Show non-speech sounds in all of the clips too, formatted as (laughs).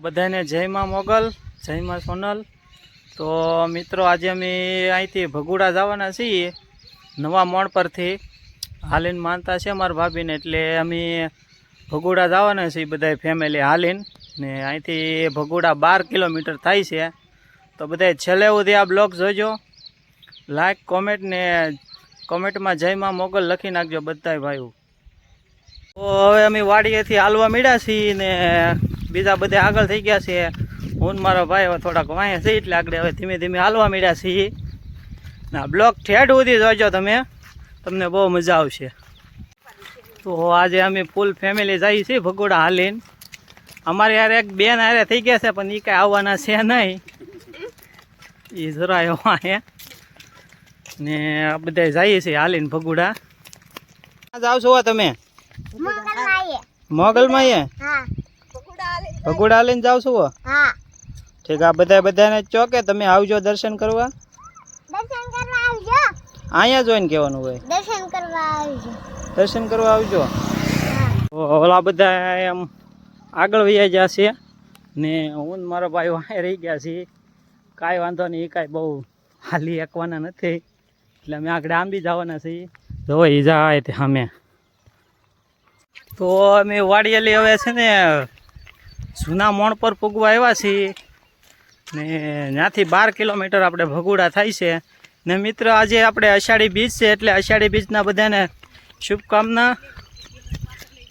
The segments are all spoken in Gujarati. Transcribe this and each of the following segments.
બધાને જય માં મોગલ, જય માં સોનલ. તો મિત્રો, આજે અમે અહીંથી ભગુડા જવાના છીએ, નવા મોણ પરથી. હાલીન માનતા છે મારા ભાભીને, એટલે અમે ભગુડા જવાના છીએ બધા ફેમિલી હાલીન. ને અહીંથી ભગુડા બાર કિલોમીટર થાય છે. તો બધા છેલ્લે સુધી આ બ્લોગ જોજો. લાઈક કોમેન્ટ ને કોમેન્ટમાં જય માં મોગલ લખી નાખજો બધાય ભાઈઓ. તો હવે અમે વાડીએથી હાલવા મળ્યા છીએ ને બીજા બધા આગળ થઈ ગયા છે હું મારો ભાઈ હવે થોડાક વાંહે છે એટલે આગળ હવે ધીમે ધીમે હાલવા મળ્યા છીએ. ના બ્લોક ઠેઠ સુધી જોજો તમે. તમને બહુ મજા આવશે. તો આજે અમે ફૂલ ફેમિલી જઈએ છીએ ભગોડા હાલીને. અમારે યાર એક બેન હારે થઈ ગયા છે પણ એ કાંઈ આવવાના છે નહીં. એ જરા એવા હે ને આ બધા જઈએ છીએ હાલીને ભગુડા. જાવ છો તમે? મોગલમાં એ ભગુડા હાલીને જાવ છો? હા. ઠીક આ બધા બધાને ચોકે તમે આવજો દર્શન કરવા? દર્શન કરવા આવજો. અહીંયા જોઈને કહેવાનું હોય. દર્શન કરવા આવજો. દર્શન કરવા આવજો? ઓલા બધા એમ આગળ વયા ગયા છે. ને હું મારો ભાઈ વાંહે રહી ગયા છીએ. કાંઈ વાંધો નહીં એ કાંઈ બહુ હાલી એકવાના નથી. એટલે અમે આગળ આંબી જવાના છીએ. જો એ જાય તે અમે તો અમે વાડિયેલી હવે છે ને જૂના મોણ પર પૂગવા આવ્યા છીએ ને ત્યાંથી બાર કિલોમીટર આપણે ભગુડા થાય છે. ને મિત્ર, આજે આપણે અષાઢી બીજ છે એટલે અષાઢી બીજના બધાને શુભકામના.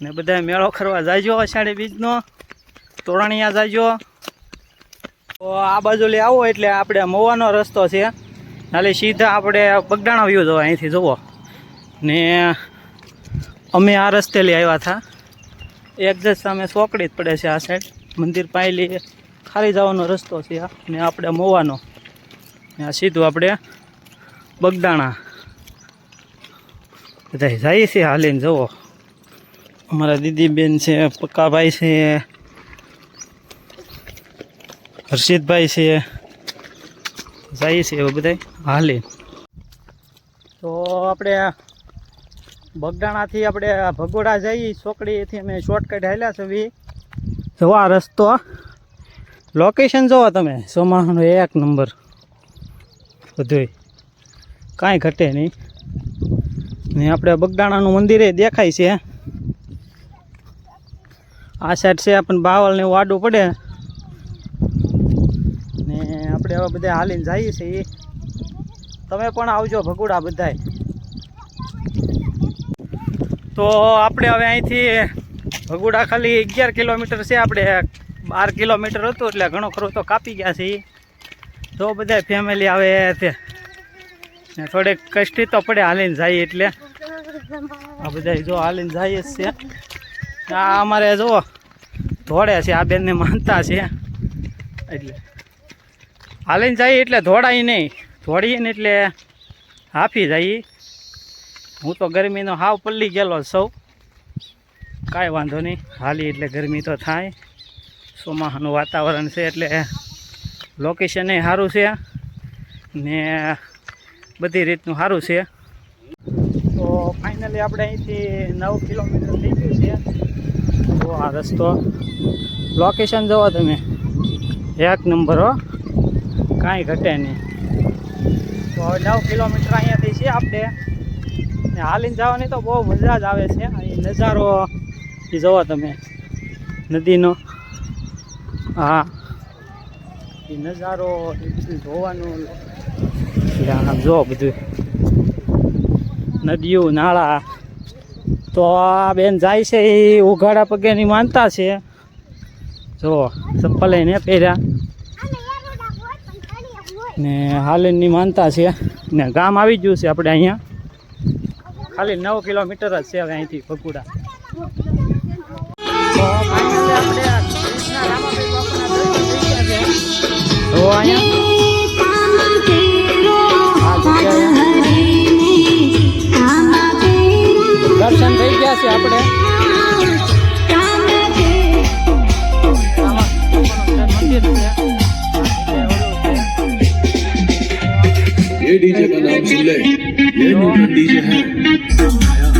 ને બધા મેળો કરવા જાયજો અષાઢી બીજનો. તોરણિયા જાયજો તો આ બાજુ લઈ આવો એટલે આપણે મોવાનો રસ્તો છે. નાલે સીધા આપણે બગડાણા વ્યૂ જોવા અહીંથી, જુઓ. ને અમે આ રસ્તે લઈ આવ્યા હતા. એક્ઝેક્ટ સામે સોકડી જ પડે છે આ સાઈડ મંદિર પાયલી ખાલી જવાનો રસ્તો છે આ. ને આપણે મોવાનો. આ સીધું આપણે બગદાણા. બધા જાય છે હાલીને, જુઓ. અમારા દીદી બેન છે, પક્કાભાઈ છે, હર્ષિતભાઈ છે. જાય છે એવું બધા હાલી તો આપણે બગડાણાથી આપણે ભગોડા જઈ ચોકડીથી અમે શોર્ટકટ હાલ્યા છે બી જો આ રસ્તો લોકેશન જોવો તમે, ચોમાસાનો એક નંબર. બધુંય. કાંઈ ઘટે નહીં. ને આપણે બગડાણાનું મંદિર દેખાય છે. આ સાઈડ છે પણ બાવલને એવું આડું પડે. ને આપણે હવે બધા હાલીને જઈએ છીએ. તમે પણ આવજો ભગુડા બધાય. તો આપણે હવે અહીંથી ભગુડા ખાલી અગિયાર કિલોમીટર છે, આપણે બાર કિલોમીટર હતું એટલે ઘણો ખરો તો કાપી ગયા છે તો બધા ફેમિલી આવે તે. ને થોડેક કષ્ટી તો પડે હાલીને જઈએ એટલે. આ બધા જો હાલીને જઈએ જ છે. આ અમારે જો ધોળે છે, આ બેનને માનતા છે. એટલે હાલીને જઈએ એટલે ધોડાય નહીં. ધોડીએ ને એટલે હાફી જઈએ હું તો ગરમીનો હાવ પલ્લી ગયેલો સૌ કાંઈ વાંધો નહીં. હાલી એટલે ગરમી તો થાય. ચોમાહાનું વાતાવરણ છે એટલે લોકેશન એ સારું છે ને બધી રીતનું સારું છે. તો ફાઇનલી આપણે અહીંથી નવ કિલોમીટર થઈ ગયું છે. તો આ રસ્તો લોકેશન જુઓ તમે. એક નંબર હો. કાંઈ ઘટે નહીં. તો હવે નવ કિલોમીટર અહીંયાથી છે આપણે. ને હાલીને જવાની તો બહુ મજા જ આવે છે. અહીં નજારો જુઓ તમે. નદીનો. હા. એ નજારો એ બધું જોવાનું. આમ જો બધું. નદીઓ, નાળા. તો આ બેન જાય છે એ ઉઘાડા પગેની માનતા છે. જો, ચપ્પલ ને પહેર્યા. ને હાલીની માનતા છે. ને ગામ આવી ગયું છે આપણે અહીંયા. ખાલી નવ કિલોમીટર જ છે હવે અહીંથી ભગુડા તો finally આપણે આ કૃષ્ણ રામાભાઈ બાપુના દર્શન થઈ ગયા છે. તો અહીંયા આ જગ્યાએ દર્શન થઈ ગયા છે આપણે આમાં મંદિર છે આ જગ્યાએ ઓલું છે. ये डीजे का नाम सुन ले ये न्यूटन डीजे है રામાદેવ બાપુનું દર્શન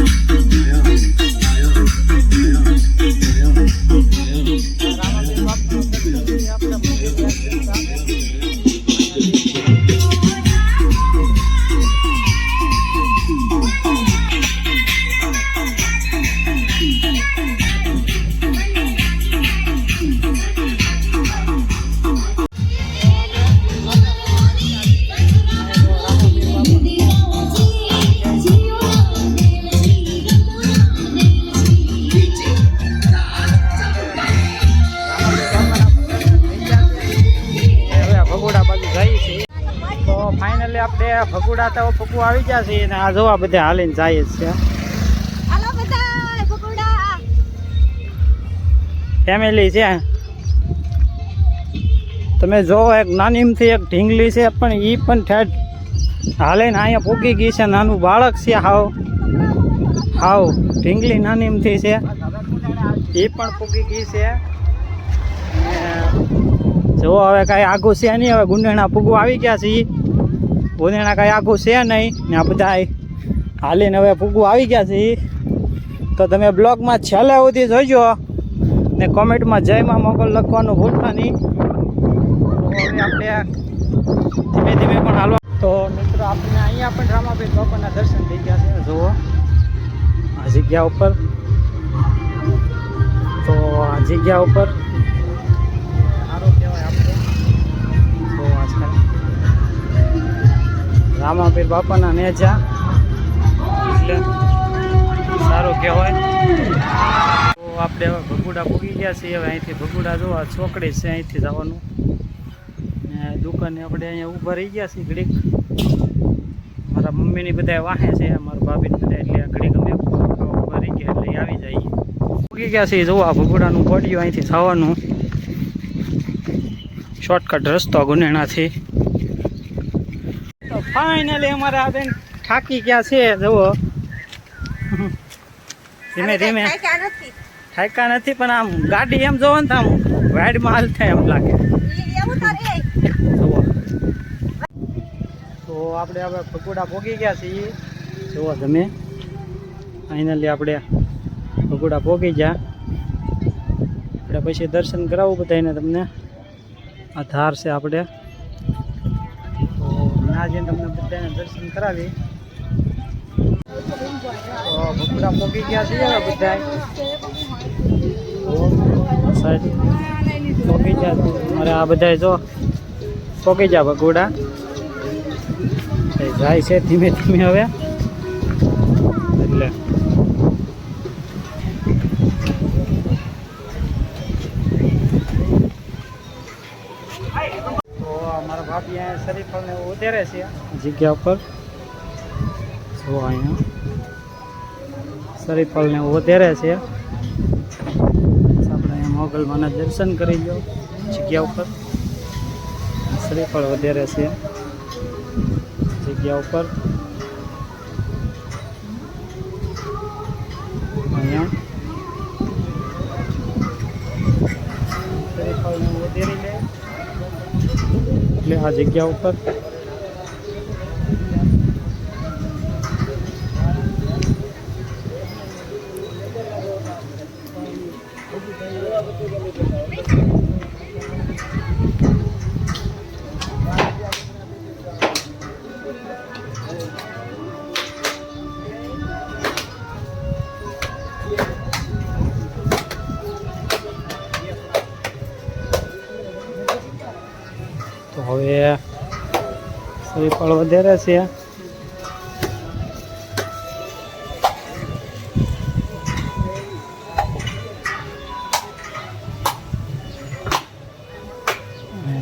ભગુડા તો ફગુ આવી ગયા છે અને આ જોવા બધા હાલીને જાય જ છે. હાલો બધા પકોડા ફેમિલી છે. તમે જો એક નાનીમથી એક ઢીંગલી છે પણ એ પણ ઠેઠ હાલે ને અહીંયા પૂગી ગઈ છે. નાનું બાળક છે હાવ. હાવ ઢીંગલી નાનીમથી છે. એ પણ પૂગી ગઈ છે. જો હવે કાંઈ આગું છે નહીં હવે ગુંડેણા પૂગું આવી ગયા છે ઈ. ગુંડેણા કાંઈ આખું છે નહીં. ને આ બધા હાલીને હવે ફૂગું આવી ગયા છે. તો તમે બ્લોગમાં છેલ્લે સુધી જોઈજો ને કોમેન્ટમાં જયમાં મોકલ લખવાનું ભૂલતા નહીં. હવે આપણે ધીમે ધીમે પણ હાલવા તો મિત્રો આપણને અહીંયા પણ રામાભાઈ બાપાના દર્શન થઈ ગયા છે. જુઓ. આ જગ્યા ઉપર. તો આ જગ્યા ઉપર રામાપીર બાપાના નેજા. એટલે સારું કહેવાય. તો આપણે હવે ભગુડા પૂગી ગયા છીએ. હવે અહીંથી ભગુડા જોવા ચોકડી છે, અહીંથી જવાનું. ને દુકાને આપણે અહીંયા ઊભા રહી ગયા છીએ ઘડીક. મારા મમ્મીની બધા વાહે છે, મારા ભાભીને બધા એટલે ઘડીક અમે ઊભા રહી ગયા એટલે આવી જઈએ. પૂગી ગયા છીએ જોવા ભગુડાનું પડ્યું અહીંથી થવાનું શોર્ટકટ રસ્તો ગુનેણાથી. ફાઇનલી અમારા આ બેન થાકી ગયા છે જુઓ. ધીમે ધીમે. થાક્યા નથી. પણ આમ ગાડી એમ જોવો ને તો આમ વાઈડમાં હાલ થાય એમ લાગે. તો આપણે હવે ભગુડા ભોગી ગયા છીએ. જુઓ તમે. ફાઇનલી આપણે ભગુડા ભોગી ગયા. આપણે પછી દર્શન કરાવવું બધાને તમને. આ ધાર છે આપણે. જઈને તમને બધાને દર્શન કરાવી ભૂકડા પોકી ગયા છે બધા પોકી જા મારે આ બધા જો પોકી જા ભગોડા. જાય છે ધીમે ધીમે હવે. ઉતરે છે જગ્યા ઉપર જો અહીંયા શરીફળને ઉતરે છે આપણે અહીંયા મોગલમાના દર્શન કરી લો જગ્યા ઉપર શ્રીફળ વધારે છે જગ્યા ઉપર અહીંયા શ્રીફળને વધારી લે એટલે આ જગ્યા ઉપર હવે શ્રીફળ વધારે છે.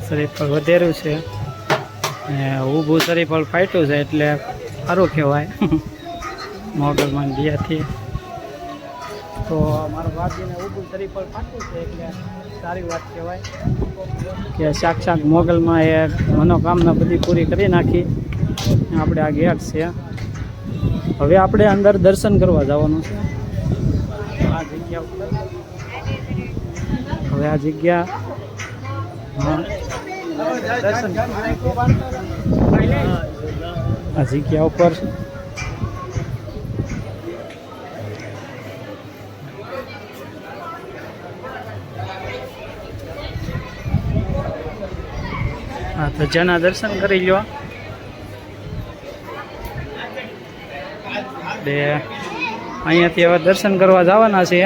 શરીફળ વધેરું છે. ને ઊભું શ્રીફળ ફાટ્યું છે એટલે સારું કહેવાય. (laughs) મોગલમાન દિયાથી તો મારા ભાભીને ઊભું શ્રીફળ ફાટ્યું છે એટલે સારી વાત કહેવાય. કે સાક્ષાત મોગલમાં એ મનોકામના બધી પૂરી કરી નાખી. આપણે આ ગેટ છે. હવે આપણે અંદર દર્શન કરવા જવાનું છે. આ જગ્યા ઉપર. હવે આ જગ્યા આ જગ્યા ઉપર હા, તો જેના દર્શન કરી લો એટલે અહીંયાથી હવે દર્શન કરવા જવાના છે.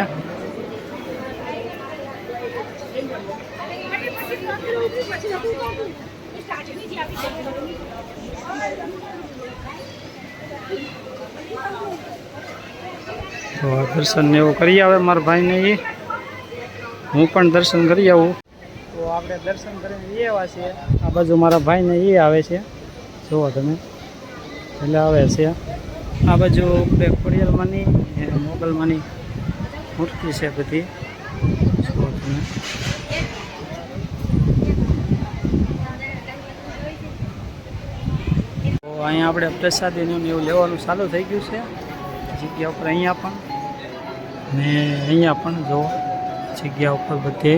તો દર્શન એવું કરી આવે મારા ભાઈને એ હું પણ દર્શન કરી આવું. તો આપણે દર્શન કરીને એવા છીએ. આ બાજુ મારા ભાઈને એ આવે છે. જુઓ તમે. એટલે આવે છે. આ બાજુ બે ખોડિયાલમાંની મોગલમાંની મૂર્તિ છે બધી. જુઓ તમે. અહીંયા આપણે પ્રસાદીનું એવું લેવાનું ચાલુ થઈ ગયું છે. જગ્યા ઉપર અહીંયા પણ ને અહીંયા પણ જો જગ્યા ઉપર બધે